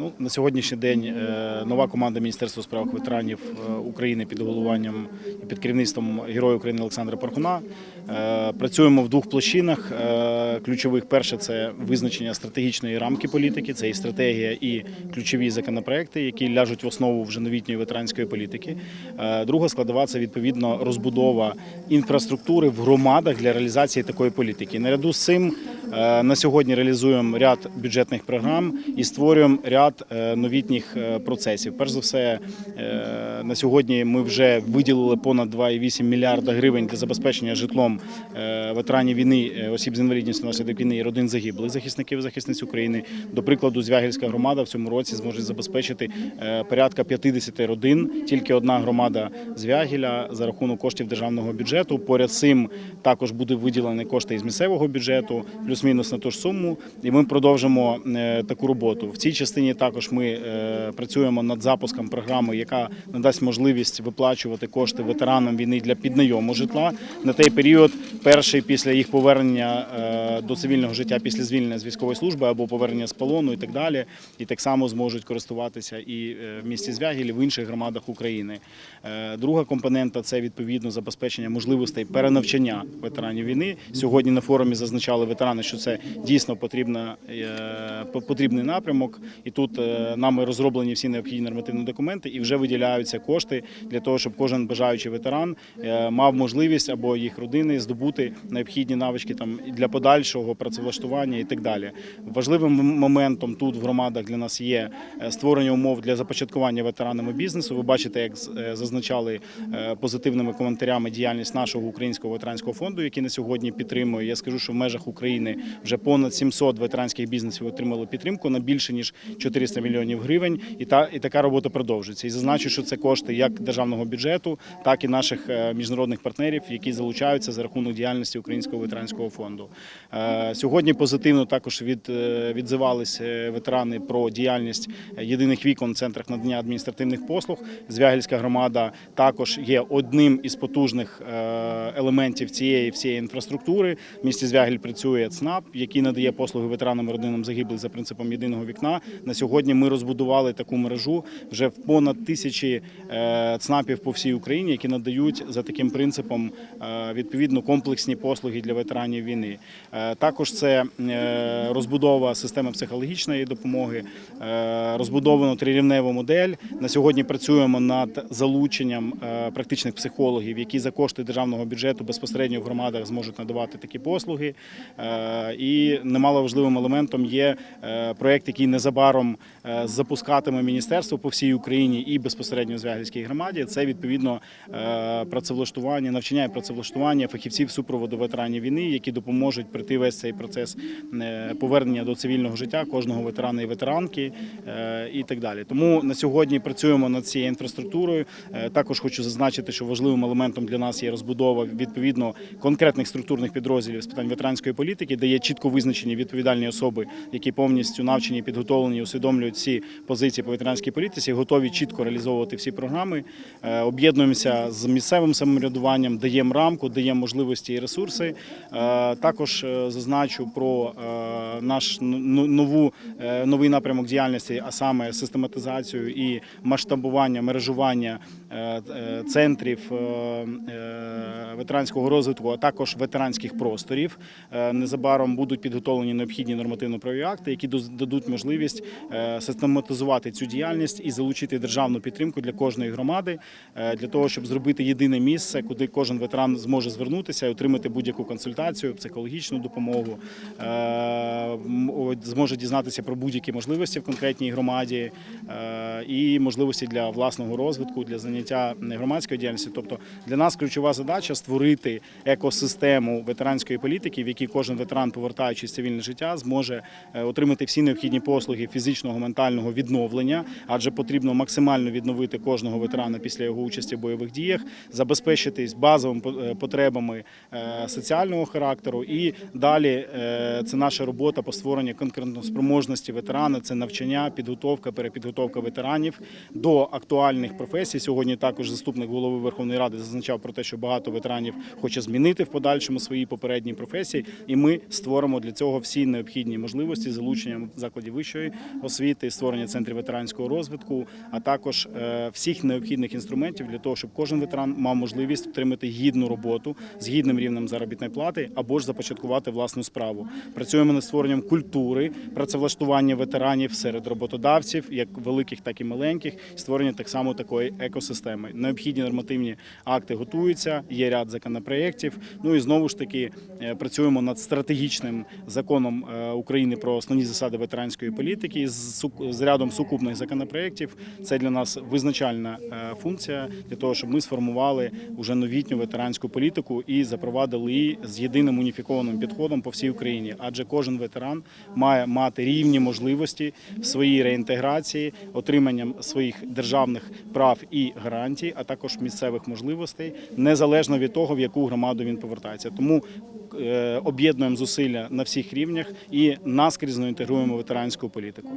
Ну, на сьогоднішній день е, нова команда Міністерства у справах ветеранів е, України під головуванням і під керівництвом Героя України Олександра Пархуна. Е, Працюємо в двох площинах. Ключових перше це визначення стратегічної рамки політики, це і стратегія, і ключові законопроекти, які ляжуть в основу вже новітньої ветеранської політики. Друга складова це відповідно розбудова інфраструктури в громадах для реалізації такої політики. Наряду з цим на сьогодні реалізуємо ряд бюджетних програм і створюємо ряд е, новітніх е, процесів. Перш за все, е, на сьогодні ми вже виділили понад 2,8 мільярда гривень для забезпечення житлом е, ветеранів війни, е, осіб з інвалідністю внаслідок війни і родин загиблих захисників і захисниць України. До прикладу, Звягільська громада в цьому році зможе забезпечити е, порядка 50 родин. Тільки одна громада Звягіля за рахунок коштів державного бюджету. Поряд з цим також буде виділені кошти із місцевого бюджету, плюс-мінус на ту ж суму. І ми продовжимо е, таку роботу. В цій частині також ми е, працюємо над запуском програми, яка надасть можливість виплачувати кошти ветеранам війни для піднайому житла на той період, перший після їх повернення е, до цивільного життя після звільнення з військової служби або повернення з полону і так далі. І так само зможуть користуватися і в місті Звягіль, і в інших громадах України. Друга компонента це відповідно забезпечення можливостей перенавчання ветеранів війни. Сьогодні на форумі зазначали ветерани, що це дійсно потрібна, е, потрібний напрямок. І тут е, нами розроблені всі необхідні нормативні документи і вже виділяються кошти для того, щоб кожен бажаючий ветеран е, мав можливість або їх родини здобути необхідні навички там для подальшого працевлаштування і так далі. Важливим моментом тут в громадах для нас є створення умов для започаткування ветеранами бізнесу. Ви бачите, як зазначали позитивними коментарями діяльність нашого українського ветеранського фонду, який на сьогодні підтримує. Я скажу, що в межах України вже понад 700 ветеранських бізнесів отримали підтримку на більше ніж 400 мільйонів гривень. І та і така робота продовжується. І зазначу, що це кошти як державного бюджету, так і наших е, міжнародних партнерів, які залучаються за рахунок діяльності Українського ветеранського фонду. Е, Сьогодні позитивно також від, е, відзивались ветерани про діяльність єдиних вікон в центрах надання адміністративних послуг. Звягільська громада також є одним із потужних елементів цієї всієї інфраструктури. В місті Звягіль працює ЦНАП, який надає послуги ветеранам і родинам загиблих за принципом єдиного вікна. На сьогодні ми розбудували таку мережу вже в понад тисячі е, ЦНАПів по всій Україні, які надають за таким принципом е, відповідно комплексні послуги для ветеранів війни. Е, Також це е, розбудова системи психологічної допомоги, е, розбудовано трирівневу модель. На сьогодні працюємо над залученням е, практичних психологів, які за кошти державного бюджету безпосередньо в громадах зможуть надавати такі послуги. Е, І немаловажливим елементом є е, проєкт, який незабаром е, запускатиме міністерство по всій Україні і безпосередньо в Звягільській громаді. Це відповідно працевлаштування, навчання і працевлаштування фахівців супроводу ветеранів війни, які допоможуть пройти весь цей процес повернення до цивільного життя кожного ветерана і ветеранки і так далі. Тому на сьогодні працюємо над цією інфраструктурою. Також хочу зазначити, що важливим елементом для нас є розбудова відповідно конкретних структурних підрозділів з питань ветеранської політики, де є чітко визначені відповідальні особи, які повністю навчені, підготовлені, усвідомлюють всі позиції по ветеранській політиці, готові чітко реалізовувати всі програми. Е, Об'єднуємося з місцевим самоврядуванням, даємо рамку, даємо можливості і ресурси. Е, Також е, зазначу про наш нову новий напрямок діяльності, а саме систематизацію і масштабування, мережування центрів ветеранського розвитку, а також ветеранських просторів. Е, Незабаром будуть підготовлені необхідні нормативно-правові акти, які дадуть можливість е, систематизувати цю діяльність і залучити державну підтримку для кожної громади, е, для того, щоб зробити єдине місце, куди кожен ветеран зможе звернутися і отримати будь-яку консультацію, психологічну допомогу, е, зможе дізнатися про будь-які можливості в конкретній громаді і можливості для власного розвитку, для заняття громадською діяльністю. Тобто для нас ключова задача створити екосистему ветеранської політики, в якій кожен ветеран, повертаючись в цивільне життя, зможе е, отримати всі необхідні послуги фізичного ментального відновлення, адже потрібно максимально відновити кожного ветерана після його участі в бойових діях, забезпечитись базовим е, потребам е, соціального характеру. І далі це наша робота по створенню конкурентоспроможності ветерана, це навчання, підготовка, перепідготовка ветеранів до актуальних професій. Сьогодні також заступник голови Верховної Ради зазначав про те, що багато ветеранів хоче змінити в подальшому свої попередні професії, і ми створимо для цього всі необхідні можливості залученням закладів вищої освіти, створення центрів ветеранського розвитку, а також е, всіх необхідних інструментів для того, щоб кожен ветеран мав можливість отримати гідну роботу з гідним рівнем заробітної плати або ж започаткувати власну справу. Працюємо над створенням культури працевлаштування ветеранів серед роботодавців, як великих, так і маленьких, створення так само такої екосистеми. Необхідні нормативні акти готуються, є ряд законопроєктів. Ну і знову ж таки е, працюємо над стратегічним законом е, України про основні засади ветеранської політики з рядом сукупних законопроєктів. Це для нас визначальна е, функція для того, щоб ми сформували уже новітню ветеранську політику і запровадили її з єдиним уніфікованим підходом по всій Україні. Адже кожен ветеран має мати рівні можливості в своїй реінтеграції, отриманням своїх державних прав і гарантій, а також місцевих можливостей, незалежно від того, в яку громаду він повертається. Тому е, об'єднуємо зусилля на всіх рівнях і наскрізно інтегруємо ветеранську політику.